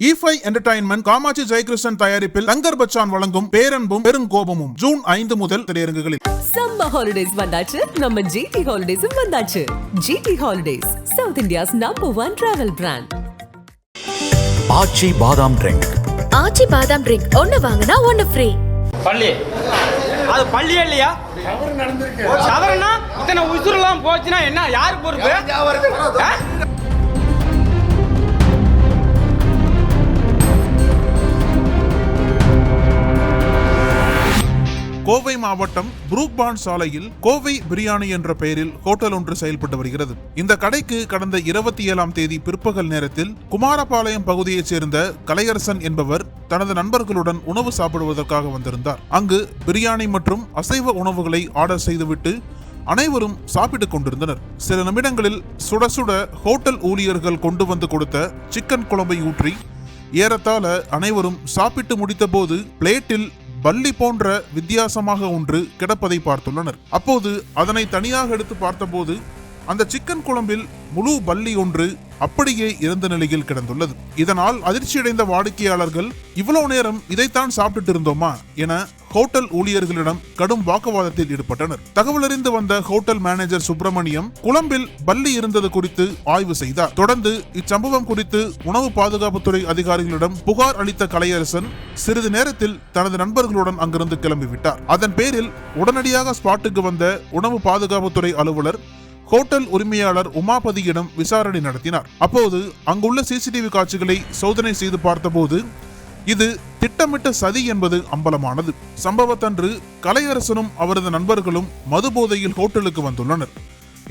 இஃபை entertainment Kamakshi Jayakrishnan தயாரிப்பில் தங்கர் பச்சான் வழங்கும் பேரன்பும் பெருங்கோபமும் June ஐந்து முதல் திரையரங்குகளில். சம்மர் ஹாலிடேஸ் வந்தாச்சு. நம்ம ஜிடி ஹாலிடேஸும் வந்தாச்சு. GT holidays South India's number one travel brand Aachi பாதாம் ட்ரிங்க் ஆச்சி பாதாம் ட்ரிங்க் ஒன்னு வாங்கினா ஒன்னு ஃப்ரீ பள்ளி அது பள்ளியே இல்லையா? தவறுனா இத்தனை உசுரெல்லாம் போச்சுன்னா என்ன யாரு பொறுப்பு? கோவை மாவட்டம் புரூக்பான் சாலையில் கோவை பிரியாணி என்ற பெயரில் ஹோட்டல் ஒன்று செயல்பட்டு வருகிறது. இந்த கடைக்கு கடந்த இருபத்தி ஏழாம் தேதி பிற்பகல் நேரத்தில் குமாரபாளையம் பகுதியைச் சேர்ந்த கலையரசன் என்பவர் தனது நண்பர்களுடன் உணவு சாப்பிடுவதற்காக வந்திருந்தார். அங்கு பிரியாணி மற்றும் அசைவ உணவுகளை ஆர்டர் செய்துவிட்டு அனைவரும் சாப்பிட்டுக் கொண்டிருந்தனர். சில நிமிடங்களில் சுட சுட ஹோட்டல் ஊழியர்கள் கொண்டு வந்து கொடுத்த சிக்கன் குழம்பை ஊற்றி ஏறத்தாழ அனைவரும் சாப்பிட்டு முடித்தபோது பிளேட்டில் பல்லி போன்ற வித்தியாசமாக ஒன்று கிடப்பதை பார்த்துள்ளனர். அப்போது அதனை தனியாக எடுத்து பார்த்தபோது அந்த சிக்கன் குழம்பில் முழு பல்லி ஒன்று அப்படியே இறந்த நிலையில் கிடந்துள்ளது. இதனால் அதிர்ச்சியடைந்த வாடிக்கையாளர்கள் இவ்வளவு நேரம் இதைத்தான் சாப்பிட்டுட்டு இருந்தோமா? என ஹோட்டல் ஊழியர்களிடம் கடும் வாக்குவாதத்தில் ஈடுபட்டனர். தகவலறிந்து வந்த ஹோட்டல் மேனேஜர் சுப்பிரமணியம் குழம்பில் பள்ளி இருந்தது குறித்து ஆய்வு செய்தார். தொடர்ந்து இச்சம்பவம் குறித்து உணவு பாதுகாப்புத்துறை அதிகாரிகளிடம் புகார் அளித்த கலையரசன் சிறிது நேரத்தில் தனது நண்பர்களுடன் அங்கிருந்து கிளம்பிவிட்டார். அதன் பேரில் உடனடியாக ஸ்பாட்டுக்கு வந்த உணவு பாதுகாப்புத்துறை அலுவலர் ஹோட்டல் உரிமையாளர் உமாபதியிடம் விசாரணை நடத்தினார். அப்போது அங்குள்ள சிசிடிவி காட்சிகளை சோதனை செய்து பார்த்தபோது இது திட்டமிட்ட சதி என்பது அம்பலமானது. சம்பவத்தன்று கலையரசனும் அவரது நண்பர்களும் மது போதையில் ஹோட்டலுக்கு வந்துள்ளனர்.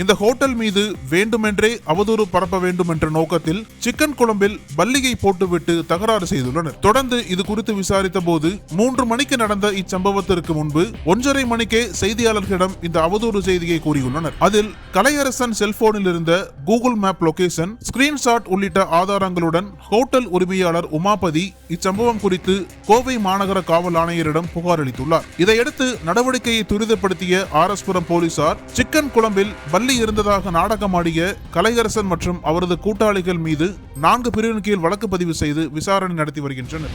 இந்த ஹோட்டல் மீது வேண்டுமென்றே அவதூறு பரப்ப வேண்டும் என்ற நோக்கத்தில் சிக்கன் குழம்பில் பல்லிகை போட்டுவிட்டு தகராறு செய்துள்ளனர். தொடர்ந்து இது குறித்து விசாரித்த போது மூன்று மணிக்கு நடந்த இச்சம்பவத்திற்கு முன்பு ஒன்றரை மணிக்கே செய்தியாளர்களிடம் இந்த அவதூறு செய்தியை கூறியுள்ளனர். அதில் கலையரசன் செல்போனில் இருந்த கூகுள் மேப் லொகேஷன் ஸ்கிரீன்ஷாட் உள்ளிட்ட ஆதாரங்களுடன் ஹோட்டல் உரிமையாளர் உமாபதி இச்சம்பவம் குறித்து கோவை மாநகர காவல் ஆணையரிடம் புகார் அளித்துள்ளார். இதையடுத்து நடவடிக்கையை துரிதப்படுத்திய ஆரஸ்புரம் போலீசார் சிக்கன் குழம்பில் பள்ளி இருந்ததாக நாடகமாடிய கலையரசன் மற்றும் அவரது கூட்டாளிகள் மீது நான்கு பிரிவின் கீழ் வழக்கு பதிவு செய்து விசாரணை நடத்தி வருகின்றனர்.